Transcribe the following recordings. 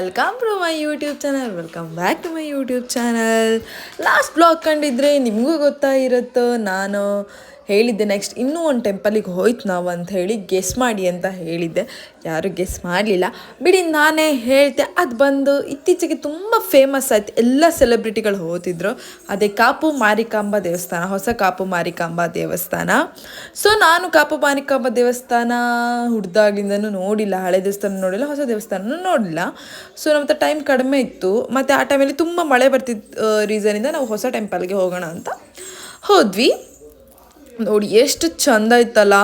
Welcome to my YouTube channel welcome back to my YouTube channel last blog ಕಂಡಿದ್ರೆ ನಿಮಗೂ ಗೊತ್ತಾಗಿರುತ್ತೋ, ನಾನು ಹೇಳಿದ್ದೆ next ಇನ್ನೂ ಒಂದು ಟೆಂಪಲಿಗೆ ಹೋಯ್ತು ನಾವು ಅಂತ ಹೇಳಿ ಗೆಸ್ ಮಾಡಿ ಅಂತ ಹೇಳಿದ್ದೆ. ಯಾರು ಗೆಸ್ ಮಾಡಲಿಲ್ಲ. ಬಿಡಿ ನಾನೇ ಹೇಳ್ತೆ, ಅದು ಬಂದು ಇತ್ತೀಚೆಗೆ ತುಂಬ ಫೇಮಸ್ ಆಯ್ತು. ಎಲ್ಲ ಸೆಲೆಬ್ರಿಟಿಗಳು ಹೋತಿದ್ರು ಅದೇ ಕಾಪು ಮಾರಿಕಾಂಬ ದೇವಸ್ಥಾನ, ಹೊಸ ಕಾಪು ಮಾರಿಕಾಂಬ ದೇವಸ್ಥಾನ. ಸೊ ನಾನು ಕಾಪು ಮಾರಿಕಾಂಬ ದೇವಸ್ಥಾನ ಹುಡ್ದಾಗಿಂದನು ನೋಡಿಲ್ಲ, ಹಳೆ ದೇವಸ್ಥಾನ ನೋಡಿಲ್ಲ, ಹೊಸ ದೇವಸ್ಥಾನ ನೋಡಿಲ್ಲ ಸೊ ನಮ್ಮ ಟೈಮ್ ಕಡಿಮೆ ಇತ್ತು. ಮತ್ತು ಆ ಟೈಮಲ್ಲಿ ತುಂಬ ಮಳೆ ಬರ್ತಿದ್ದ ರೀಸನಿಂದ ನಾವು ಹೊಸ ಟೆಂಪಲ್ಗೆ ಹೋಗೋಣ ಅಂತ ಹೋದ್ವಿ. ನೋಡಿ ಎಷ್ಟು ಚಂದ ಇತ್ತಲ್ಲ.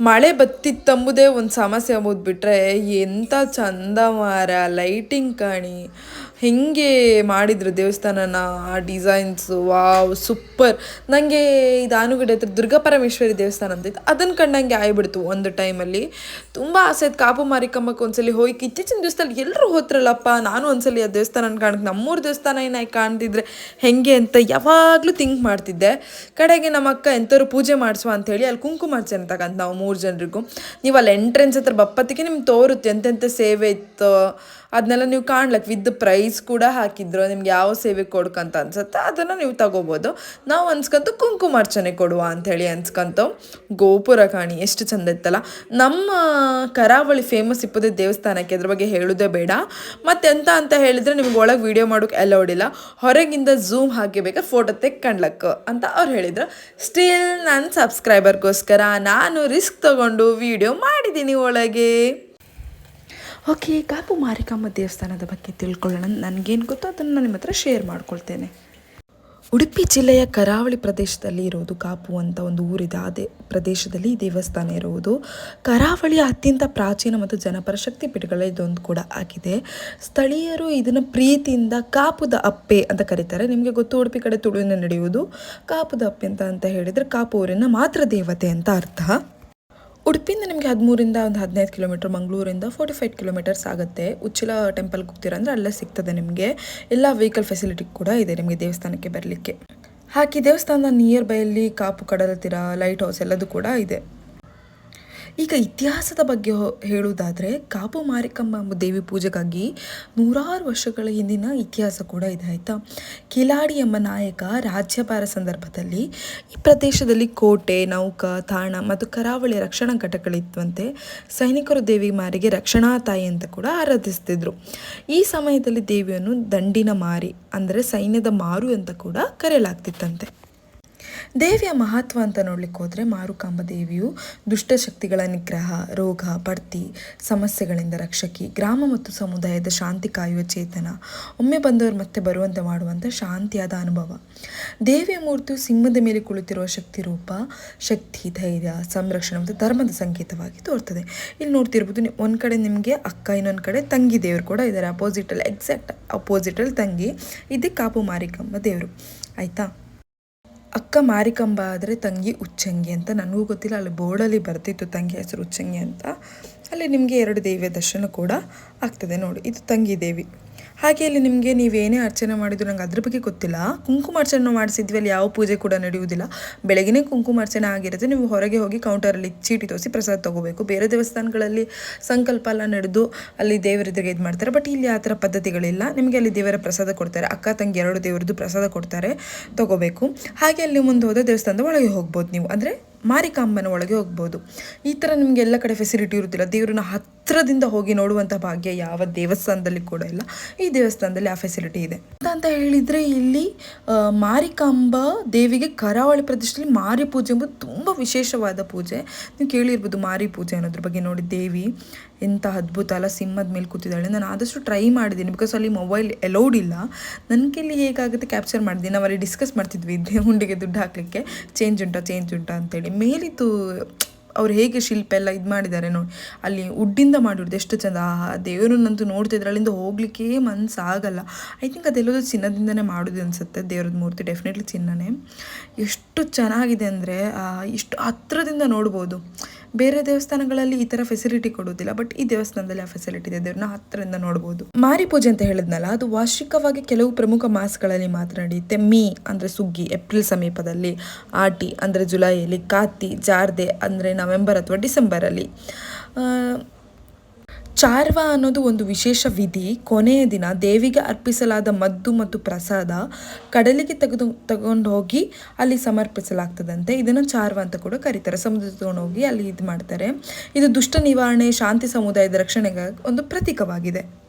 ಮಳೆ ಬತ್ತಿತ್ತಂಬುದೇ ಒಂದು ಸಮಸ್ಯೆ ಅಂಬುದು ಬಿಟ್ಟರೆ ಎಂಥ ಚಂದ ಮಾರ ಲೈಟಿಂಗ್ ಕಾಣಿ. ಹೆಂಗೆ ಮಾಡಿದ್ರು ದೇವಸ್ಥಾನನ, ಆ ಡಿಸೈನ್ಸು ವಾವ್ ಸೂಪರ್ ನನಗೆ ಇದು ಆನುಗಡೆ ಹತ್ರ ದುರ್ಗಾ ಪರಮೇಶ್ವರಿ ದೇವಸ್ಥಾನ ಅಂತ ಇತ್ತು. ಅದನ್ನು ಕಂಡಂಗೆ ಆಯ್ಬಿಡ್ತು ಒಂದು ಟೈಮಲ್ಲಿ ತುಂಬ ಆಸೆ ಇತ್ತು. ಕಾಪು ಮಾರಿಕಮ್ಮಕ್ಕೆ ಒಂದ್ಸಲಿ ಹೋಗಿ ಇತ್ತೀಚಿನ ದಿವಸದಲ್ಲಿ ಎಲ್ಲರೂ ಹೋತ್ರಲ್ಲಪ್ಪ ನಾನು ಒಂದ್ಸಲಿ ಆ ದೇವಸ್ಥಾನ ಕಾಣಕ್ಕೆ ನಮ್ಮೂರು ದೇವಸ್ಥಾನ ಏನಾಗಿ ಕಾಣ್ತಿದ್ರೆ ಹೆಂಗೆ ಅಂತ ಯಾವಾಗಲೂ ಥಿಂಕ್ ಮಾಡ್ತಿದ್ದೆ. ಕಡೆಗೆ ನಮ್ಮ ಅಕ್ಕ ಎಂಥವ್ರು ಪೂಜೆ ಮಾಡಿಸುವ ಅಂತೇಳಿ ಅಲ್ಲಿ ಕುಂಕುಮಾರ್ಚನೆ ತಗಂತ ನಾವು ಮೂರು ಜನರಿಗೂ. ನೀವು ಅಲ್ಲಿ ಎಂಟ್ರೆನ್ಸ್ ಹತ್ರ ಬಪ್ಪತ್ತಿಗೆ ನಿಮ್ಗೆ ತೋರುತ್ತೆ ಎಂತೆಂಥ ಸೇವೆ ಇತ್ತು ಅದನ್ನೆಲ್ಲ ನೀವು ಕಾಣ್ಲಕ್ಕೆ ವಿತ್ ಪ್ರೈಸ್ ಕೂಡ ಹಾಕಿದ್ರು, ನಿಮ್ಗೆ ಯಾವ ಸೇವೆ ಕೊಡ್ಕಂತ ಅನ್ಸುತ್ತೆ, ಅದನ್ನು ನೀವು ತಗೋಬೋದು. ನಾವು ಅನ್ಸ್ಕಂತು ಕುಂಕುಮಾರ್ಚನೆ ಕೊಡುವ ಅಂಥೇಳಿ ಅನ್ಸ್ಕಂತು. ಗೋಪುರ ಕಾಣಿ, ಎಷ್ಟು ಚಂದ ಇತ್ತಲ್ಲ. ನಮ್ಮ ಕರಾವಳಿ ಫೇಮಸ್ ಇಪ್ಪದೇ ದೇವಸ್ಥಾನಕ್ಕೆ ಅದ್ರ ಬಗ್ಗೆ ಹೇಳೋದೇ ಬೇಡ. ಮತ್ತೆಂತ ಅಂತ ಹೇಳಿದ್ರೆ ನಿಮ್ಗೆ ಒಳಗೆ ವಿಡಿಯೋ ಮಾಡೋಕೆ ಅಲೌಡ್ ಇಲ್ಲ. ಹೊರಗಿಂದ ಝೂಮ್ ಹಾಕಿ ಬೇಕಾದ್ರೆ ಫೋಟೋ ತೆಕ್ಕಂಡ್ಲಕ್ಕೆ ಅಂತ ಅವ್ರು ಹೇಳಿದ್ರು. ಸ್ಟಿಲ್ ನನ್ನ ಸಬ್ಸ್ಕ್ರೈಬರ್ಗೋಸ್ಕರ ನಾನು ರಿಸ್ಕ್ ತಗೊಂಡು ವಿಡಿಯೋ ಮಾಡಿದ್ದೀನಿ ಒಳಗೆ. ಓಕೆ, ಕಾಪು ಮಾರಿಕಾಂಬ ದೇವಸ್ಥಾನದ ಬಗ್ಗೆ ತಿಳ್ಕೊಳ್ಳೋಣ. ನನಗೇನು ಗೊತ್ತೋ ಅದನ್ನು ನಾನು ನಿಮ್ಮ ಹತ್ರ ಶೇರ್ ಮಾಡ್ಕೊಳ್ತೇನೆ. ಉಡುಪಿ ಜಿಲ್ಲೆಯ ಕರಾವಳಿ ಪ್ರದೇಶದಲ್ಲಿ ಇರೋದು ಕಾಪು ಅಂತ ಒಂದು ಊರಿದೆ. ಅದೇ ಪ್ರದೇಶದಲ್ಲಿ ದೇವಸ್ಥಾನ ಇರುವುದು. ಕರಾವಳಿಯ ಅತ್ಯಂತ ಪ್ರಾಚೀನ ಮತ್ತು ಜನಪರ ಶಕ್ತಿಪೀಠಗಳ ಇದೊಂದು ಕೂಡ ಆಗಿದೆ. ಸ್ಥಳೀಯರು ಇದನ್ನು ಪ್ರೀತಿಯಿಂದ ಕಾಪುದ ಅಪ್ಪೆ ಅಂತ ಕರೀತಾರೆ. ನಿಮಗೆ ಗೊತ್ತು, ಉಡುಪಿ ಕಡೆ ತುಳುವಿನ ನಡೆಯುವುದು ಕಾಪುದ ಅಪ್ಪೆ ಅಂತ ಅಂತ ಹೇಳಿದರೆ ಕಾಪು ಊರಿನ ಮಾತ್ರ ದೇವತೆ ಅಂತ ಅರ್ಥ. ಉಡುಪಿಯಿಂದ ನಿಮಗೆ ಹದಿಮೂರಿಂದ ಒಂದು ಹದಿನೈದು ಕಿಲೋಮೀಟರ್, ಮಂಗಳೂರಿಂದ ಫೋರ್ಟಿ ಫೈವ್ ಕಿಲೋಮೀಟರ್ಸ್ ಆಗುತ್ತೆ. ಉಚ್ಚಿಲ ಟೆಂಪಲ್ಗೆ ಹೋಗ್ತೀರಾ ಅಂದರೆ ಅಲ್ಲೇ ಸಿಗ್ತದೆ ನಿಮಗೆ. ಎಲ್ಲ ವೆಹಿಕಲ್ ಫೆಸಿಲಿಟಿ ಕೂಡ ಇದೆ ನಿಮಗೆ ದೇವಸ್ಥಾನಕ್ಕೆ ಬರಲಿಕ್ಕೆ. ಹಾಗೆ ದೇವಸ್ಥಾನದ ನಿಯರ್ ಬೈಯಲ್ಲಿ ಕಾಪು ಕಡಲ ತೀರ ಲೈಟ್ ಹೌಸ್ ಎಲ್ಲದು ಕೂಡ ಇದೆ. ಈಗ ಇತಿಹಾಸದ ಬಗ್ಗೆ ಹೇಳುವುದಾದರೆ ಕಾಪು ಮಾರಿಕಮ್ಮ ದೇವಿ ಪೂಜೆಗಾಗಿ ನೂರಾರು ವರ್ಷಗಳ ಹಿಂದಿನ ಇತಿಹಾಸ ಕೂಡ ಇದೆ, ಆಯಿತಾ? ಕಿಲಾಡಿ ಎಂಬ ನಾಯಕ ರಾಜ್ಯಭಾರ ಸಂದರ್ಭದಲ್ಲಿ ಈ ಪ್ರದೇಶದಲ್ಲಿ ಕೋಟೆ, ನೌಕ, ತಾಣ ಮತ್ತು ಕರಾವಳಿ ರಕ್ಷಣಾ ಘಟಕಗಳಿತ್ತಂತೆ ಸೈನಿಕರು ದೇವಿ ಮಾರಿಗೆ ರಕ್ಷಣಾ ತಾಯಿ ಅಂತ ಕೂಡ ಆರಾಧಿಸ್ತಿದ್ರು. ಈ ಸಮಯದಲ್ಲಿ ದೇವಿಯನ್ನು ದಂಡಿನ ಮಾರಿ, ಅಂದರೆ ಸೈನ್ಯದ ಮಾರು ಅಂತ ಕೂಡ ಕರೆಯಲಾಗ್ತಿತ್ತಂತೆ. ದೇವಿಯ ಮಹತ್ವ ಅಂತ ನೋಡ್ಲಿಕ್ಕೆ ಹೋದರೆ ಮಾರುಕಾಂಬ ದೇವಿಯು ದುಷ್ಟಶಕ್ತಿಗಳ ನಿಗ್ರಹ, ರೋಗ, ಬಡ್ತಿ, ಸಮಸ್ಯೆಗಳಿಂದ ರಕ್ಷಕಿ, ಗ್ರಾಮ ಮತ್ತು ಸಮುದಾಯದ ಶಾಂತಿ ಕಾಯುವ ಚೇತನ. ಒಮ್ಮೆ ಬಂದವರು ಮತ್ತೆ ಬರುವಂತೆ ಮಾಡುವಂಥ ಶಾಂತಿಯಾದ ಅನುಭವ. ದೇವಿಯ ಮೂರ್ತಿಯು ಸಿಂಹದ ಮೇಲೆ ಕುಳಿತಿರುವ ಶಕ್ತಿ ರೂಪ, ಶಕ್ತಿ, ಧೈರ್ಯ, ಸಂರಕ್ಷಣೆ ಮತ್ತು ಧರ್ಮದ ಸಂಕೇತವಾಗಿ ತೋರ್ತದೆ. ಇಲ್ಲಿ ನೋಡ್ತಿರ್ಬೋದು ಒಂದು ಕಡೆ ನಿಮಗೆ ಅಕ್ಕ, ಇನ್ನೊಂದು ಕಡೆ ತಂಗಿ ದೇವರು ಕೂಡ ಇದ್ದಾರೆ ಅಪೋಸಿಟಲ್ಲಿ ಎಕ್ಸಾಕ್ಟ್ ಅಪೋಸಿಟಲ್ಲಿ ತಂಗಿ, ಇದೇ ಕಾಪು ಮಾರಿಕಮ್ಮ ದೇವರು. ಆಯಿತಾ? ಅಕ್ಕ ಮಾರಿಕಂಬ ಆದರೆ ತಂಗಿ ಉಚ್ಚಂಗಿ ಅಂತ ನನಗೂ ಗೊತ್ತಿಲ್ಲ, ಅಲ್ಲಿ ಬೋರ್ಡಲ್ಲಿ ಬರ್ತಿತ್ತು ತಂಗಿ ಹೆಸರು ಉಚ್ಚಂಗಿ ಅಂತ. ಅಲ್ಲಿ ನಿಮಗೆ ಎರಡು ದೇವಿಯ ದರ್ಶನ ಕೂಡ ಆಗ್ತದೆ ನೋಡಿ. ಇದು ತಂಗಿ ದೇವಿ. ಹಾಗೆ ಇಲ್ಲಿ ನಿಮಗೆ ನೀವೇನೇ ಅರ್ಚನೆ ಮಾಡಿದ್ರು ನಂಗೆ ಅದ್ರ ಬಗ್ಗೆ ಗೊತ್ತಿಲ್ಲ. ಕುಂಕುಮಾರ್ಚನೆ ಮಾಡಿಸಿದ್ವಿ, ಅಲ್ಲಿ ಯಾವ ಪೂಜೆ ಕೂಡ ನಡೆಯುವುದಿಲ್ಲ. ಬೆಳಗಿನೇ ಕುಂಕುಮಾರ್ಚನೆ ಆಗಿರುತ್ತೆ, ನೀವು ಹೊರಗೆ ಹೋಗಿ ಕೌಂಟರಲ್ಲಿ ಚೀಟಿ ತೋರಿಸಿ ಪ್ರಸಾದ ತಗೋಬೇಕು. ಬೇರೆ ದೇವಸ್ಥಾನಗಳಲ್ಲಿ ಸಂಕಲ್ಪ ಎಲ್ಲ ನಡೆದು ಅಲ್ಲಿ ದೇವರಿದ್ರಿಗೆ ಇದು ಮಾಡ್ತಾರೆ ಬಟ್ ಇಲ್ಲಿ ಆ ಥರ ಪದ್ಧತಿಗಳಿಲ್ಲ. ನಿಮಗೆ ಅಲ್ಲಿ ದೇವರ ಪ್ರಸಾದ ಕೊಡ್ತಾರೆ, ಅಕ್ಕ, ತಂಗಿ ಎರಡು ದೇವರದ್ದು ಪ್ರಸಾದ ಕೊಡ್ತಾರೆ, ತಗೋಬೇಕು. ಹಾಗೆ ಅಲ್ಲಿ ಮುಂದೆ ಹೋದ ದೇವಸ್ಥಾನದ ಒಳಗೆ ಹೋಗ್ಬೋದು ನೀವು. ಅಂದರೆ ಮಾರಿಕಾಂಬನ ಒಳಗೆ ಹೋಗ್ಬೋದು. ಈ ಥರ ನಿಮಗೆ ಎಲ್ಲ ಕಡೆ ಫೆಸಿಲಿಟಿ ಇರುತ್ತಿಲ್ಲ ದೇವ್ರನ್ನ ಹತ್ತಿರದಿಂದ ಹೋಗಿ ನೋಡುವಂಥ ಭಾಗ್ಯ ಯಾವ ದೇವಸ್ಥಾನದಲ್ಲಿ ಕೂಡ ಇಲ್ಲ. ಈ ದೇವಸ್ಥಾನದಲ್ಲಿ ಆ ಫೆಸಿಲಿಟಿ ಇದೆ. ಅಂತ ಹೇಳಿದರೆ ಇಲ್ಲಿ ಮಾರಿಕಾಂಬ ದೇವಿಗೆ ಕರಾವಳಿ ಪ್ರದೇಶದಲ್ಲಿ ಮಾರಿ ಪೂಜೆ ಎಂಬುದು ತುಂಬ ವಿಶೇಷವಾದ ಪೂಜೆ. ನೀವು ಕೇಳಿರ್ಬೋದು ಮಾರಿ ಪೂಜೆ ಅನ್ನೋದ್ರ ಬಗ್ಗೆ ನೋಡಿ, ದೇವಿ ಎಂಥ ಅದ್ಭುತ ಅಲ್ಲ, ಸಿಂಹದ ಮೇಲೆ ಕೂತಿದ್ದಾಳೆ. ನಾನು ಆದಷ್ಟು ಟ್ರೈ ಮಾಡಿದ್ದೀನಿ ಬಿಕಾಸ್ ಅಲ್ಲಿ ಮೊಬೈಲ್ ಎಲೌಡ್ ಇಲ್ಲ. ನನಗೆ ಇಲ್ಲಿ ಹೇಗಾಗುತ್ತೆ ಕ್ಯಾಪ್ಚರ್ ಮಾಡಿದ್ದೀನಿ. ನಾವು ಅಲ್ಲಿ ಡಿಸ್ಕಸ್ ಮಾಡ್ತಿದ್ವಿ ಹುಂಡಿಗೆ ದುಡ್ಡು ಹಾಕಲಿಕ್ಕೆ. ಚೇಂಜ್ ಉಂಟಾ ಚೇಂಜ್ ಉಂಟಾ ಅಂತೇಳಿ. ಮೇಲಿತ್ತು ಅವ್ರು ಹೇಗೆ ಶಿಲ್ಪ ಎಲ್ಲ ಇದು ಮಾಡಿದ್ದಾರೆ ನೋಡಿ. ಅಲ್ಲಿ ಉಡ್ಡಿಂದ ಮಾಡಿರೋದು ಎಷ್ಟು ಚಂದ. ಆ ದೇವರನ್ನಂತೂ ನೋಡ್ತಿದ್ರೆ ಅಲ್ಲಿಂದ ಹೋಗ್ಲಿಕ್ಕೆ ಮನಸ್ಸಾಗಲ್ಲ ಐ ಥಿಂಕ್ ಅದೆಲ್ಲದೂ ಚಿನ್ನದಿಂದನೇ ಮಾಡೋದು ಅನಿಸುತ್ತೆ ದೇವ್ರದ ಮೂರ್ತಿ ಡೆಫಿನೆಟ್ಲಿ ಚಿನ್ನನೇ. ಎಷ್ಟು ಚೆನ್ನಾಗಿದೆ ಅಂದರೆ ಇಷ್ಟು ಹತ್ರದಿಂದ ನೋಡ್ಬೋದು. ಬೇರೆ ದೇವಸ್ಥಾನಗಳಲ್ಲಿ ಈ ಥರ ಫೆಸಿಲಿಟಿ ಕೊಡುವುದಿಲ್ಲ ಬಟ್ ಈ ದೇವಸ್ಥಾನದಲ್ಲಿ ಆ ಫೆಸಿಲಿಟಿ ಇದೆ. ದೇವ್ರನ್ನ ಹತ್ತಿರದಿಂದ ನೋಡಬಹುದು ಮಾರಿ ಪೂಜೆ ಅಂತ ಹೇಳಿದ್ನಲ್ಲ ಅದು ವಾರ್ಷಿಕವಾಗಿ ಕೆಲವು ಪ್ರಮುಖ ಮಾಸಗಳಲ್ಲಿ ಮಾತ್ರ ನಡೆಯುತ್ತೆ ಮೀ ಅಂದರೆ ಸುಗ್ಗಿ ಏಪ್ರಿಲ್ ಸಮೀಪದಲ್ಲಿ ಆಟಿ ಅಂದರೆ ಜುಲೈಯಲ್ಲಿ ಕಾತಿ ಜಾರ್ದೆ ಅಂದರೆ ನವೆಂಬರ್ ಅಥವಾ ಡಿಸೆಂಬರಲ್ಲಿ. ಆ, ಚಾರ್ವ ಅನ್ನೋದು ಒಂದು ವಿಶೇಷ ವಿಧಿ. ಕೊನೆಯ ದಿನ ದೇವಿಗೆ ಅರ್ಪಿಸಲಾದ ಮದ್ದು ಮತ್ತು ಪ್ರಸಾದ ಕಡಲಿಗೆ ತೆಗೆದು ತಗೊಂಡು ಹೋಗಿ ಅಲ್ಲಿ ಸಮರ್ಪಿಸಲಾಗ್ತದಂತೆ. ಇದನ್ನು ಚಾರ್ವ ಅಂತ ಕೂಡ ಕರೀತಾರೆ. ಸಮುದ್ರ ತಗೊಂಡು ಹೋಗಿ ಅಲ್ಲಿ ಇದು ಮಾಡ್ತಾರೆ ಇದು ದುಷ್ಟ ನಿವಾರಣೆ, ಶಾಂತಿ ಸಮುದಾಯದ ರಕ್ಷಣೆಗೆ ಒಂದು ಪ್ರತೀಕವಾಗಿದೆ.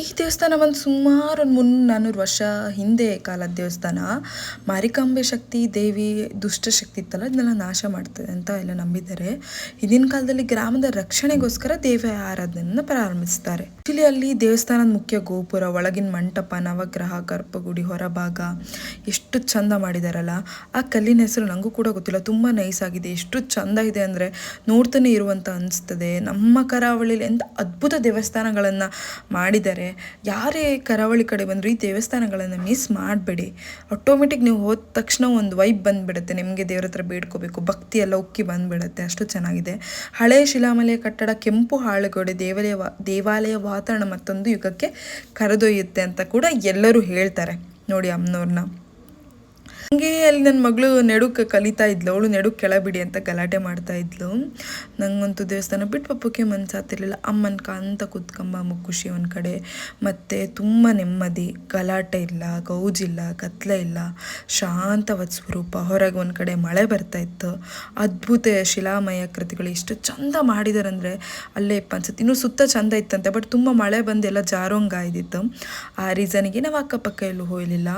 ಈ ದೇವಸ್ಥಾನ ಒಂದು ಸುಮಾರು ಒಂದು ಮುನ್ನೂರು ನಾನ್ನೂರು ವರ್ಷ ಹಿಂದೆ ಕಾಲದ ದೇವಸ್ಥಾನ. ಮಾರಿಕಾಂಬೆ ಶಕ್ತಿ ದೇವಿ ದುಷ್ಟಶಕ್ತಿ ಇತ್ತಲ್ಲ ಇದನ್ನೆಲ್ಲ ನಾಶ ಮಾಡ್ತದೆ ಅಂತ ಎಲ್ಲ ನಂಬಿದ್ದಾರೆ. ಹಿಂದಿನ ಕಾಲದಲ್ಲಿ ಗ್ರಾಮದ ರಕ್ಷಣೆಗೋಸ್ಕರ ದೇವಿ ಆರಾಧನೆಯನ್ನು ಪ್ರಾರಂಭಿಸ್ತಾರೆ. ಇಲ್ಲಿ ಅಲ್ಲಿ ದೇವಸ್ಥಾನದ ಮುಖ್ಯ ಗೋಪುರ, ಒಳಗಿನ ಮಂಟಪ, ನವಗ್ರಹ, ಗರ್ಭಗುಡಿ, ಹೊರಭಾಗ ಎಷ್ಟು ಚಂದ ಮಾಡಿದಾರಲ್ಲ. ಆ ಕಲ್ಲಿನ ಹೆಸರು ನನಗೂ ಕೂಡ ಗೊತ್ತಿಲ್ಲ, ತುಂಬ ನೈಸ್ ಆಗಿದೆ. ಎಷ್ಟು ಚಂದ ಇದೆ ಅಂದರೆ ನೋಡ್ತಾನೆ ಇರುವಂತ ಅನಿಸ್ತದೆ. ನಮ್ಮ ಕರಾವಳಿಲಿ ಎಂಥ ಅದ್ಭುತ ದೇವಸ್ಥಾನಗಳನ್ನು ಮಾಡಿದ್ದಾರೆ. ಯಾರೇ ಕರಾವಳಿ ಕಡೆ ಬಂದರೂ ಈ ದೇವಸ್ಥಾನಗಳನ್ನು ಮಿಸ್ ಮಾಡಬೇಡಿ. ಆಟೋಮೆಟಿಕ್ ನೀವು ಹೋದ ತಕ್ಷಣ ಒಂದು ವೈಬ್ ಬಂದುಬಿಡುತ್ತೆ. ನಿಮಗೆ ದೇವ್ರ ಹತ್ರ ಬೇಡ್ಕೋಬೇಕು. ಭಕ್ತಿ ಎಲ್ಲ ಉಕ್ಕಿ ಬಂದುಬಿಡುತ್ತೆ. ಅಷ್ಟು ಚೆನ್ನಾಗಿದೆ. ಹಳೆಯ ಶಿಲಾಮಲೆಯ ಕಟ್ಟಡ, ಕೆಂಪು ಹಾಳುಗೋಡೆ, ದೇವಾಲಯ ದೇವಾಲಯ ವಾತಾವರಣ ಮತ್ತೊಂದು ಯುಗಕ್ಕೆ ಕರೆದೊಯ್ಯುತ್ತೆ ಅಂತ ಕೂಡ ಎಲ್ಲರೂ ಹೇಳ್ತಾರೆ. ನೋಡಿ ಅಮ್ಮನವ್ರನ್ನ. ಹಂಗೆ ಅಲ್ಲಿ ನನ್ನ ಮಗಳು ನೆಡುಕ್ಕೆ ಕಲಿತಾ ಇದ್ಲು. ಅವಳು ನೆಡುಕ್ ಕೆಳಬಿಡಿ ಅಂತ ಗಲಾಟೆ ಮಾಡ್ತಾ ಇದ್ಲು. ನಂಗಂತೂ ದೇವಸ್ಥಾನ ಬಿಟ್ಟು ಪಪ್ಪಕ್ಕೆ ಮನ್ಸಾತಿರ್ಲಿಲ್ಲ ಅಮ್ಮನ ಕಾಂತ ಕೂತ್ಕೊಂಬ ಖುಷಿ ಒಂದು ಕಡೆ. ಮತ್ತು ತುಂಬ ನೆಮ್ಮದಿ, ಗಲಾಟೆ ಇಲ್ಲ ಗೌಜಿಲ್ಲ ಕತ್ಲೆ ಇಲ್ಲ. ಶಾಂತವಾದ ಸ್ವರೂಪ. ಹೊರಗೆ ಒಂದು ಕಡೆ ಮಳೆ ಬರ್ತಾ ಇತ್ತು. ಅದ್ಭುತ ಶಿಲಾಮಯ ಕೃತಿಗಳು ಎಷ್ಟು ಚಂದ ಮಾಡಿದಾರಂದರೆ ಅಲ್ಲೇ ಅನ್ಸುತ್ತೆ. ಇನ್ನೂ ಸುತ್ತ ಚಂದ ಇತ್ತಂತೆ, ಬಟ್ ತುಂಬ ಮಳೆ ಬಂದು ಎಲ್ಲ ಜಾರೋಂಗಾಯ್ದಿತ್ತು ಆ ರೀಸನಿಗೆ ನಾವು ಅಕ್ಕಪಕ್ಕ ಎಲ್ಲೂ ಹೋಗಲಿಲ್ಲ.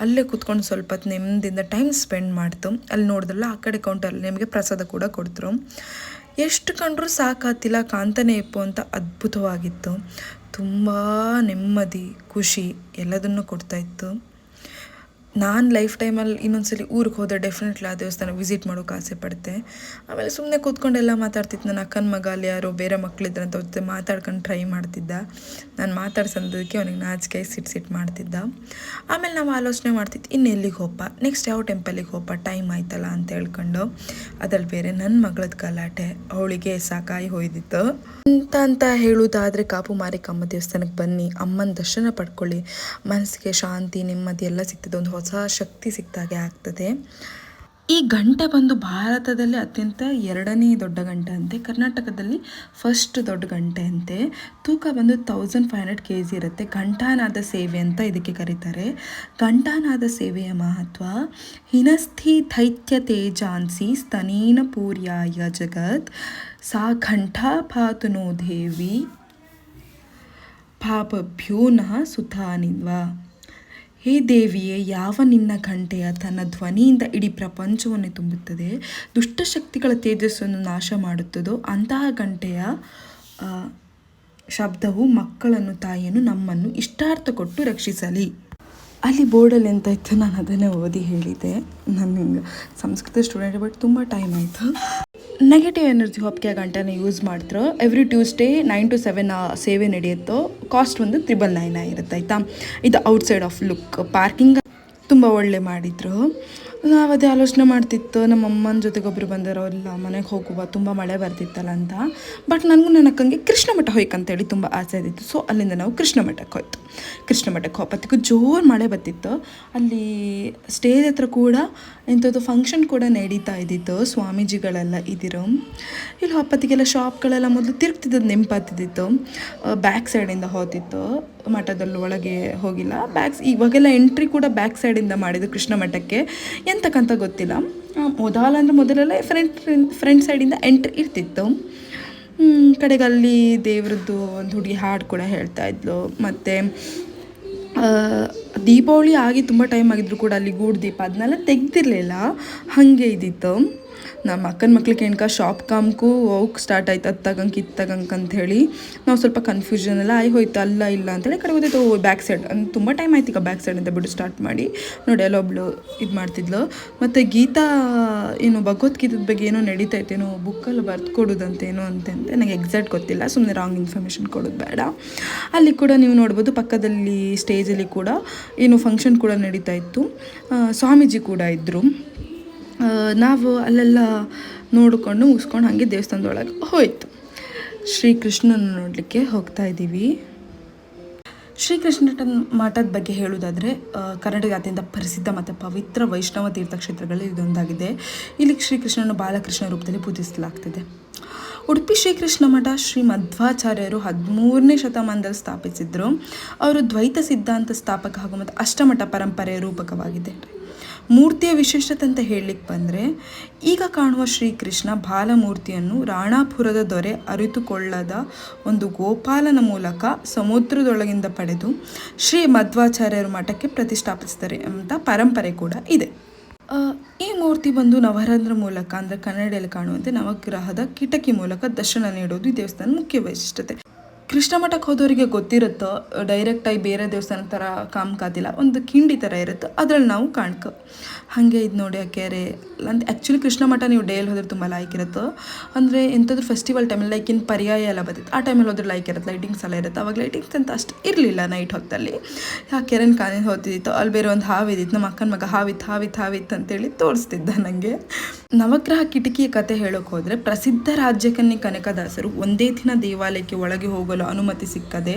ಅಲ್ಲೇ ಕೂತ್ಕೊಂಡು ಸ್ವಲ್ಪ ಹೊತ್ತು ನೆಮ್ಮದಿಯಿಂದ ಟೈಮ್ ಸ್ಪೆಂಡ್ ಮಾಡ್ತು. ಅಲ್ಲಿ ನೋಡಿದ್ರಲ್ಲ, ಆ ಕಡೆ ಕೌಂಟರಲ್ಲಿ ನಿಮಗೆ ಪ್ರಸಾದ ಕೂಡ ಕೊಡ್ತರು. ಎಷ್ಟು ಕಂಡ್ರೂ ಸಾಕಾತಿಲ್ಲ, ಕಾಂತನೇ ಇಪ್ಪು ಅಂತ ಅದ್ಭುತವಾಗಿತ್ತು. ತುಂಬ ನೆಮ್ಮದಿ, ಖುಷಿ ಎಲ್ಲದನ್ನು ಕೊಡ್ತಾ ಇತ್ತು. ನಾನು ಲೈಫ್ ಟೈಮಲ್ಲಿ ಇನ್ನೊಂದ್ಸಲಿ ಊರಿಗೆ ಹೋದರೆ ಡೆಫಿನೆಟ್ಲಿ ಆ ದೇವಸ್ಥಾನ ವಿಸಿಟ್ ಮಾಡೋಕೆ ಆಸೆ ಪಡ್ತೆ. ಆಮೇಲೆ ಸುಮ್ಮನೆ ಕೂತ್ಕೊಂಡೆಲ್ಲ ಮಾತಾಡ್ತಿತ್ತು. ನನ್ನ ಅಕ್ಕನ ಮಗ ಅಲ್ಲಿ ಯಾರೋ ಬೇರೆ ಮಕ್ಕಳಿದ್ರಂತ ಅವ್ರ ಜೊತೆ ಮಾತಾಡ್ಕೊಂಡು ಟ್ರೈ ಮಾಡ್ತಿದ್ದ. ನಾನು ಮಾತಾಡ್ಸೋದಕ್ಕೆ ಅವನಿಗೆ ನಾಚಿಕೆ ಸಿಟ್ ಸಿಟ್ ಮಾಡ್ತಿದ್ದ. ಆಮೇಲೆ ನಾವು ಆಲೋಚನೆ ಮಾಡ್ತಿದ್ದು ಇನ್ನು ಎಲ್ಲಿಗೆ ಹೋಪ? ನೆಕ್ಸ್ಟ್ ಯಾವ ಟೆಂಪಲಿಗೆ ಹೋಪ? ಟೈಮ್ ಆಯ್ತಲ್ಲ ಅಂತ ಹೇಳ್ಕೊಂಡು ಅದ್ರಲ್ಲಿ ಬೇರೆ ನನ್ನ ಮಗಳದ್ದು ಗಲಾಟೆ, ಅವಳಿಗೆ ಸಾಕಾಯಿ ಹೋಯ್ದಿತ್ತು. ಅಂತ ಅಂತ ಹೇಳುವುದಾದರೆ ಕಾಪು ಮಾರಿಕಮ್ಮ ದೇವಸ್ಥಾನಕ್ಕೆ ಬನ್ನಿ, ಅಮ್ಮನ ದರ್ಶನ ಪಡ್ಕೊಳ್ಳಿ. ಮನಸ್ಸಿಗೆ ಶಾಂತಿ, ನೆಮ್ಮದಿ ಎಲ್ಲ ಸಿಗ್ತದೆ. ಒಂದು ಶಕ್ತಿ ಸಿಕ್ತಾಗೆ ಆಗ್ತದೆ. ಈ ಗಂಟೆ ಬಂದು ಭಾರತದಲ್ಲಿ ಅತ್ಯಂತ ಎರಡನೇ ದೊಡ್ಡ ಗಂಟೆ ಅಂತೆ, ಕರ್ನಾಟಕದಲ್ಲಿ ಫಸ್ಟ್ ದೊಡ್ಡ ಗಂಟೆ ಅಂತೆ. ತೂಕ ಬಂದು thousand five hundred K G ಇರುತ್ತೆ. ಘಂಟಾನಾದ ಸೇವೆ ಅಂತ ಇದಕ್ಕೆ ಕರೀತಾರೆ. ಘಂಟಾನಾದ ಸೇವೆಯ ಮಹತ್ವ, ಹಿನಸ್ಥಿ ದೈತ್ಯ ತೇಜಾನ್ಸಿ ಸ್ತನೇನ ಪೂರ್ಯಾಯ ಜಗತ್, ಸಾ ಘಂಟಾ ಪಾತುನೋ ದೇವಿ, ಪಾಪಭ್ಯೋ ನಃ ಸುತಾನಿನ್ವ ಹೇ ದೇವಿಯೇ, ಯಾವ ನಿನ್ನ ಘಂಟೆಯ ತನ್ನ ಧ್ವನಿಯಿಂದ ಇಡೀ ಪ್ರಪಂಚವನ್ನು ತುಂಬುತ್ತದೆ? ದುಷ್ಟಶಕ್ತಿಗಳ ತೇಜಸ್ಸನ್ನು ನಾಶ ಮಾಡುತ್ತದೋ, ಅಂತಹ ಗಂಟೆಯ ಶಬ್ದವು ಮಕ್ಕಳನ್ನು, ತಾಯಿಯನ್ನು ನಮ್ಮನ್ನು ಇಷ್ಟಾರ್ಥ ಕೊಟ್ಟು ರಕ್ಷಿಸಲಿ. ಅಲ್ಲಿ ಬೋರ್ಡಲ್ಲಿ ಎಂತ ಇತ್ತು? ನಾನು ಅದನ್ನೇ ಓದಿ ಹೇಳಿದೆ ನಾನು ಸಂಸ್ಕೃತ ಸ್ಟೂಡೆಂಟ್, ಬಟ್ ತುಂಬ ಟೈಮ್ ಆಯಿತು. ನೆಗೆಟಿವ್ ಎನರ್ಜಿ ಹೊಪ್ಪಿಗೆ ಗಂಟೆನ ಯೂಸ್ ಮಾಡ್ತಾರೆ every Tuesday nine to seven ಸೇವೆ ನಡೆಯುತ್ತೋ ಕಾಸ್ಟ್ ಒಂದು ತ್ರಿಬಲ್ ನೈನ್ ಆಗಿರುತ್ತೆ ಆಯಿತಾ ಇದು ಔಟ್ಸೈಡ್ ಆಫ್ ಲುಕ್ ಪಾರ್ಕಿಂಗ್ ತುಂಬ ಒಳ್ಳೆ ಮಾಡಿದರು. ನಾವು ಅದೇ ಆಲೋಚನೆ ಮಾಡ್ತಿತ್ತು, ನಮ್ಮ ಅಮ್ಮನ ಬಂದಿರೋ, ಇಲ್ಲ ಮನೆಗೆ ಹೋಗುವ, ತುಂಬ ಮಳೆ ಬರ್ತಿತ್ತಲ್ಲ ಅಂತ. ಬಟ್ ನನಗೂ ನನ್ನ ಅಕ್ಕಂಗೆ ಕೃಷ್ಣ ಮಠ ಹೋಯ್ಕಂತೇಳಿ ತುಂಬ ಆಸೆ ಇದ್ದಿತ್ತು. ಸೊ ಅಲ್ಲಿಂದ ನಾವು ಕೃಷ್ಣ ಮಠಕ್ಕೆ ಹೋಯ್ತು. ಕೃಷ್ಣ ಮಠಕ್ಕೆ ಜೋರು ಮಳೆ ಬರ್ತಿತ್ತು. ಅಲ್ಲಿ ಸ್ಟೇಜ್ ಹತ್ರ ಕೂಡ ಇಂಥದ್ದು ಫಂಕ್ಷನ್ ಕೂಡ ನಡೀತಾ ಇದ್ದಿತ್ತು. ಸ್ವಾಮೀಜಿಗಳೆಲ್ಲ ಇದ್ದಿರು. ಇಲ್ಲಿ ಹೊಪ್ಪತ್ತಿಗೆಲ್ಲ ಶಾಪ್ಗಳೆಲ್ಲ ಮೊದಲು ತಿರುಗ್ತಿದ್ದದ್ದು ನೆಂಪತ್ತಿದ್ದಿತ್ತು ಬ್ಯಾಕ್ ಸೈಡಿಂದ ಹೋತಿತ್ತು ಮಠದಲ್ಲಿ ಒಳಗೆ ಹೋಗಿಲ್ಲ. ಬ್ಯಾಕ್ಸ್ ಇವಾಗೆಲ್ಲ ಎಂಟ್ರಿ ಕೂಡ ಬ್ಯಾಕ್ ಸೈಡಿಂದ ಮಾಡಿದ್ದು ಕೃಷ್ಣ ಮಠಕ್ಕೆ ಎಂತಕ್ಕಂತ ಗೊತ್ತಿಲ್ಲ. ಮೊದಲ ಅಂದರೆ ಮೊದಲೆಲ್ಲ ಫ್ರಂಟ್ ಫ್ರಂಟ್ ಸೈಡಿಂದ ಎಂಟ್ರಿ ಇರ್ತಿತ್ತು. ಕಡೆಗೆ ಅಲ್ಲಿ ದೇವ್ರದ್ದು ಒಂದು ಹುಡುಗಿ ಹಾಡು ಕೂಡ ಹೇಳ್ತಾ ಇದ್ಲು. ಮತ್ತು ದೀಪಾವಳಿ ಆಗಿ ತುಂಬ ಟೈಮ್ ಆಗಿದ್ರು ಕೂಡ ಅಲ್ಲಿ ಗೂಡು ದೀಪ, ಅದನ್ನೆಲ್ಲ ತೆಗ್ದಿರಲಿಲ್ಲ. ಹಾಗೆ ಇದ್ದಿತ್ತು ನಮ್ಮ ಅಕ್ಕನ ಮಕ್ಳಿಗೆ ಏನ್ಕ ಶಾಪ್ ಕಾಮ್ಕು ಹೋಗಿ ಸ್ಟಾರ್ಟ್ ಆಯ್ತು, ಅದು ತಗಂಕ್, ಇದು ತಗಂಕ್ ಅಂತ ಹೇಳಿ ನಾವು ಸ್ವಲ್ಪ ಕನ್ಫ್ಯೂಷನ್ ಎಲ್ಲ, ಆಯ್ ಹೋಯ್ತು, ಅಲ್ಲ ಇಲ್ಲ ಅಂತೇಳಿ ಕಡೆ ಹೋದೈತು ಬ್ಯಾಕ್ ಸೈಡ್ ಅಂದ್ರೆ ತುಂಬ ಟೈಮ್ ಆಯ್ತು ಈಗ ಬ್ಯಾಕ್ ಸೈಡ್ ಅಂತ ಬಿಡು ಸ್ಟಾರ್ಟ್ ಮಾಡಿ. ನೋಡಿ ಅಲ್ಲೊಬ್ಳು ಇದು ಮಾಡ್ತಿದ್ಲು. ಮತ್ತು ಗೀತಾ, ಏನು ಭಗವದ್ಗೀತದ ಬಗ್ಗೆ ಏನೋ ನಡೀತಾ ಇತ್ತೇನೋ ಬುಕ್ಕಲ್ಲಿ ಬರ್ದು ಕೊಡೋದಂತೇನೋ ಅಂತಂತೆ ನನಗೆ ಎಕ್ಸಾಕ್ಟ್ ಗೊತ್ತಿಲ್ಲ ಸುಮ್ಮನೆ ರಾಂಗ್ ಇನ್ಫಾರ್ಮೇಷನ್ ಕೊಡೋದು ಬೇಡ. ಅಲ್ಲಿ ಕೂಡ ನೀವು ನೋಡ್ಬೋದು, ಪಕ್ಕದಲ್ಲಿ ಸ್ಟೇಜಲ್ಲಿ ಕೂಡ, ಏನು ಫಂಕ್ಷನ್ ಕೂಡ ನಡೀತಾ ಇತ್ತು. ಸ್ವಾಮೀಜಿ ಕೂಡ ಇದ್ದರು ನಾವು ಅಲ್ಲೆಲ್ಲ ನೋಡಿಕೊಂಡು ಮುಗಿಸ್ಕೊಂಡು ಹಾಗೆ ದೇವಸ್ಥಾನದೊಳಗೆ ಹೋಯ್ತು. ಶ್ರೀಕೃಷ್ಣನ ನೋಡಲಿಕ್ಕೆ ಹೋಗ್ತಾ ಇದ್ದೀವಿ. ಶ್ರೀಕೃಷ್ಣ ಮಠದ ಬಗ್ಗೆ ಹೇಳುವುದಾದರೆ ಕರ್ನಾಟಕ ಅತ್ಯಂತ ಪ್ರಸಿದ್ಧ ಮತ್ತು ಪವಿತ್ರ ವೈಷ್ಣವ ತೀರ್ಥಕ್ಷೇತ್ರಗಳಲ್ಲಿ ಇದೊಂದಾಗಿದೆ. ಇಲ್ಲಿ ಶ್ರೀಕೃಷ್ಣನ ಬಾಲಕೃಷ್ಣ ರೂಪದಲ್ಲಿ ಪೂಜಿಸಲಾಗ್ತಿದೆ. ಉಡುಪಿ ಶ್ರೀಕೃಷ್ಣ ಮಠ ಶ್ರೀ ಮಧ್ವಾಚಾರ್ಯರು ಹದಿಮೂರನೇ ಶತಮಾನದಲ್ಲಿ ಸ್ಥಾಪಿಸಿದ್ರು. ಅವರು ದ್ವೈತ ಸಿದ್ಧಾಂತ ಸ್ಥಾಪಕ ಹಾಗೂ ಮತ್ತು ಅಷ್ಟಮಠ ಪರಂಪರೆಯ ರೂಪಕವಾಗಿದೆ. ಮೂರ್ತಿಯ ವಿಶೇಷತೆ ಅಂತ ಹೇಳಲಿಕ್ಕೆ ಬಂದರೆ, ಈಗ ಕಾಣುವ ಶ್ರೀಕೃಷ್ಣ ಬಾಲಮೂರ್ತಿಯನ್ನು ರಾಣಾಪುರದ ದೊರೆ ಅರಿತುಕೊಳ್ಳದ ಒಂದು ಗೋಪಾಲನ ಮೂಲಕ ಸಮುದ್ರದೊಳಗಿಂದ ಪಡೆದು ಶ್ರೀ ಮಧ್ವಾಚಾರ್ಯರ ಮಠಕ್ಕೆ ಪ್ರತಿಷ್ಠಾಪಿಸ್ತಾರೆ ಅಂತ ಪರಂಪರೆ ಕೂಡ ಇದೆ. ಈ ಮೂರ್ತಿ ಬಂದು ನವರಂಧ್ರ ಮೂಲಕ ಅಂದರೆ ಕನ್ನಡಿಯಲ್ಲಿ ಕಾಣುವಂತೆ ನವಗ್ರಹದ ಕಿಟಕಿ ಮೂಲಕ ದರ್ಶನ ನೀಡೋದು ಈ ದೇವಸ್ಥಾನ ಮುಖ್ಯ ವೈಶಿಷ್ಟ್ಯತೆ. ಕೃಷ್ಣ ಮಠಕ್ಕೆ ಹೋದವರಿಗೆ ಗೊತ್ತಿರುತ್ತೋ ಡೈರೆಕ್ಟಾಗಿ ಬೇರೆ ದೇವಸ್ಥಾನ ಥರ ಕಾಮಕಾದಿಲ್ಲ ಒಂದು ಕಿಂಡಿ ಥರ ಇರುತ್ತೆ, ಅದ್ರಲ್ಲಿ ನಾವು ಕಾಣ್ಕೊ ಹಾಗೆ ಇದು ನೋಡಿ ಆ ಕೆರೆ. ಆ್ಯಕ್ಚುಲಿ ಕೃಷ್ಣ ಮಠ ನೀವು ಡೇಲಿ ಹೋದ್ರೆ ತುಂಬ ಲೈಕ್ ಇರುತ್ತೆ. ಅಂದರೆ ಎಂಥದ್ದು ಫೆಸ್ಟಿವಲ್ ಟೈಮಲ್ಲಿ ಲೈಕ್ ಇನ್ನು ಪರ್ಯಾಯ ಎಲ್ಲ ಬರ್ತಿತ್ತು ಆ ಟೈಮಲ್ಲಿ ಹೋದ್ರೆ ಲೈಕ್ ಇರುತ್ತೆ ಲೈಟಿಂಗ್ಸ್ ಎಲ್ಲ ಇರುತ್ತೆ. ಅವಾಗ ಲೈಟಿಂಗ್ಸ್ ಅಂತ ಅಷ್ಟು ಇರಲಿಲ್ಲ ನೈಟ್ ಹೊತ್ತಲ್ಲಿ. ಆ ಕೆರೆನ ಕಾಣಿ ಹೋಗ್ತಿದ್ದಿತ್ತು ಅಲ್ಲಿ ಬೇರೆ ಒಂದು ಹಾವಿದ್ದಿತ್ತು ನಮ್ಮ ಅಕ್ಕನ ಮಗ ಹಾವಿತ್ ಹಾವಿತ್ ಹಾವಿತ್ ಅಂತೇಳಿ ತೋರಿಸ್ತಿದ್ದ ನನಗೆ ನವಗ್ರಹ ಕಿಟಕಿಯ ಕತೆ ಹೇಳೋಕೆ ಹೋದರೆ ಪ್ರಸಿದ್ಧ ರಾಜ್ಯಕನ್ನಿ ಕನಕದಾಸರು ಒಂದೇ ದಿನ ದೇವಾಲಯಕ್ಕೆ ಒಳಗೆ ಹೋಗಲು ಅನುಮತಿ ಸಿಕ್ಕದೆ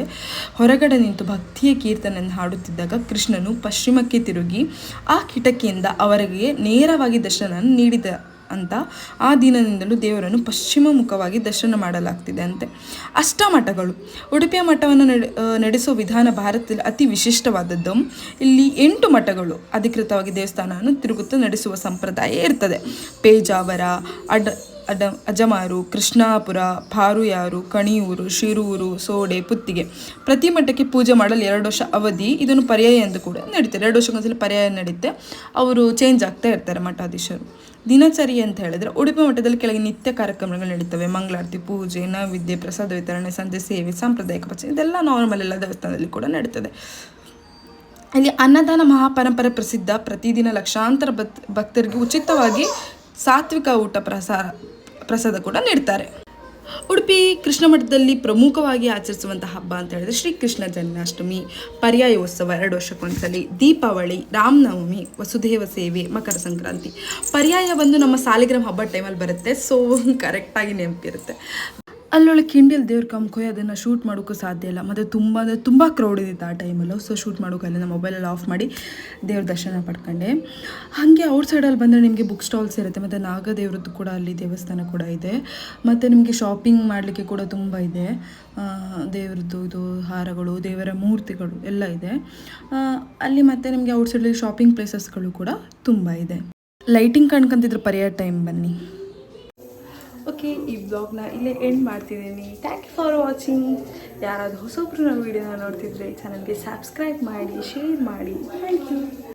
ಹೊರಗಡೆ ನಿಂತು ಭಕ್ತಿಯ ಕೀರ್ತನೆಯನ್ನು ಹಾಡುತ್ತಿದ್ದಾಗ ಕೃಷ್ಣನು ಪಶ್ಚಿಮಕ್ಕೆ ತಿರುಗಿ ಆ ಕಿಟಕಿಯಿಂದ ಅವರಿಗೆ ನೇರವಾಗಿ ದರ್ಶನ ನೀಡಿದ ಅಂತ ಆ ದಿನದಿಂದಲೂ ದೇವರನ್ನು ಪಶ್ಚಿಮ ಮುಖವಾಗಿ ದರ್ಶನ ಮಾಡಲಾಗ್ತಿದೆ ಅಂತೆ. ಅಷ್ಟಮಠಗಳು. ಉಡುಪಿಯ ಮಠವನ್ನು ನಡೆಸೋ ವಿಧಾನ ಭಾರತದಲ್ಲಿ ಅತಿ ವಿಶಿಷ್ಟವಾದದ್ದು. ಇಲ್ಲಿ ಎಂಟು ಮಠಗಳು ಅಧಿಕೃತವಾಗಿ ದೇವಸ್ಥಾನವನ್ನು ತಿರುಗುತ್ತಾ ನಡೆಸುವ ಸಂಪ್ರದಾಯ ಇರ್ತದೆ. ಪೇಜಾವರ, ಅಡ ಅಡ, ಅಜಮಾರು, ಕೃಷ್ಣಾಪುರ, ಪಾರುಯಾರು, ಕಣಿಯೂರು, ಶಿರೂರು, ಸೋಡೆ, ಪುತ್ತಿಗೆ. ಪ್ರತಿ ಮಠಕ್ಕೆ ಪೂಜೆ ಮಾಡಲು ಎರಡು ವರ್ಷ ಅವಧಿ. ಇದನ್ನು ಪರ್ಯಾಯ ಎಂದು ಕೂಡ ನಡೀತಾರೆ. ಎರಡು ವರ್ಷಕ್ಕೊಂದ್ಸಲ ಪರ್ಯಾಯ ನಡೀತೆ. ಅವರು ಚೇಂಜ್ ಆಗ್ತಾ ಇರ್ತಾರೆ ಮಠಾಧೀಶರು. ದಿನಚರಿ ಅಂತ ಹೇಳಿದ್ರೆ ಉಡುಪಿ ಮಠದಲ್ಲಿ ಕೆಳಗೆ ನಿತ್ಯ ಕಾರ್ಯಕ್ರಮಗಳು ನಡೀತವೆ. ಮಂಗಳಾರತಿ ಪೂಜೆ, ನೈವೇದ್ಯ, ಪ್ರಸಾದ ವಿತರಣೆ, ಸಂಜೆ ಸೇವೆ, ಸಾಂಪ್ರದಾಯಿಕ ಪಚ ಇದೆಲ್ಲ ನಾರ್ಮಲ್ ಎಲ್ಲ ದೇವಸ್ಥಾನದಲ್ಲಿ ಕೂಡ ನಡೀತದೆ. ಇಲ್ಲಿ ಅನ್ನದಾನ ಮಹಾಪರಂಪರೆ ಪ್ರಸಿದ್ಧ. ಪ್ರತಿದಿನ ಲಕ್ಷಾಂತರ ಭಕ್ ಭಕ್ತರಿಗೆ ಉಚಿತವಾಗಿ ಸಾತ್ವಿಕ ಊಟ ಪ್ರಸಾರ ಪ್ರಸಾದ ಕೂಡ ನೀಡ್ತಾರೆ. ಉಡುಪಿ ಕೃಷ್ಣ ಮಠದಲ್ಲಿ ಪ್ರಮುಖವಾಗಿ ಆಚರಿಸುವಂಥ ಹಬ್ಬ ಅಂತ ಹೇಳಿದ್ರೆ ಶ್ರೀಕೃಷ್ಣ ಜನ್ಮಾಷ್ಟಮಿ ಪರ್ಯಾಯೋತ್ಸವ ಎರಡು ವರ್ಷಕ್ಕೊಂದ್ಸಲಿ, ದೀಪಾವಳಿ ರಾಮನವಮಿ ವಸುದೇವ ಸೇವೆ, ಮಕರ ಸಂಕ್ರಾಂತಿ. ಪರ್ಯಾಯ ಬಂದು ನಮ್ಮ ಸಾಲಿಗ್ರಾಮ ಹಬ್ಬ ಟೈಮಲ್ಲಿ ಬರುತ್ತೆ ಸೊ ಕರೆಕ್ಟಾಗಿ ನೆನಪಿರುತ್ತೆ. ಅಲ್ಲೊಳಗೆ ಕಿಂಡಿಲ್ ದೇವ್ರ ಕಮ್ಕೊಯ್ ಅದನ್ನು ಶೂಟ್ ಮಾಡೋಕ್ಕೂ ಸಾಧ್ಯ ಇಲ್ಲ. ಮತ್ತು ತುಂಬ ಅಂದರೆ ತುಂಬ ಕ್ರೌಡ್ ಇದ್ದಿತ್ತು ಆ ಟೈಮಲ್ಲೂ ಸೊ ಶೂಟ್ ಮಾಡೋಕ್ಕಲ್ಲ ನಮ್ಮ ಮೊಬೈಲಲ್ಲಿ ಆಫ್ ಮಾಡಿ ದೇವ್ರ ದರ್ಶನ ಪಡ್ಕೊಂಡೆ. ಹಾಗೆ ಔಟ್ ಸೈಡಲ್ಲಿ ಬಂದರೆ ನಿಮಗೆ ಬುಕ್ ಸ್ಟಾಲ್ಸ್ ಇರುತ್ತೆ. ಮತ್ತು ನಾಗದೇವ್ರದ್ದು ಕೂಡ ಅಲ್ಲಿ ದೇವಸ್ಥಾನ ಕೂಡ ಇದೆ. ಮತ್ತು ನಿಮಗೆ ಶಾಪಿಂಗ್ ಮಾಡಲಿಕ್ಕೆ ಕೂಡ ತುಂಬ ಇದೆ. ದೇವ್ರದ್ದು ಇದು ಹಾರಗಳು, ದೇವರ ಮೂರ್ತಿಗಳು ಎಲ್ಲ ಇದೆ. ಅಲ್ಲಿ ಮತ್ತು ನಿಮಗೆ ಔಟ್ ಸೈಡಲ್ಲಿ ಶಾಪಿಂಗ್ ಪ್ಲೇಸಸ್ಗಳು ಕೂಡ ತುಂಬ ಇದೆ. ಲೈಟಿಂಗ್ ಕಣ್ಕೊಂತಿದ್ರು ಪರ್ಯಾಯ ಟೈಮ್ ಬನ್ನಿ. ಓಕೆ ಈ ಬ್ಲಾಗ್ನ ಇಲ್ಲೇ ಎಂಡ್ ಮಾಡ್ತಿದ್ದೀನಿ. ಥ್ಯಾಂಕ್ ಯು ಫಾರ್ ವಾಚಿಂಗ್ ಯಾರಾದರೂ ಹೊಸೊಬ್ರು ನಮ್ಮ ವೀಡಿಯೋನ ನೋಡ್ತಿದ್ರೆ ಚಾನಲ್ಗೆ ಸಬ್ಸ್ಕ್ರೈಬ್ ಮಾಡಿ ಶೇರ್ ಮಾಡಿ. Thank you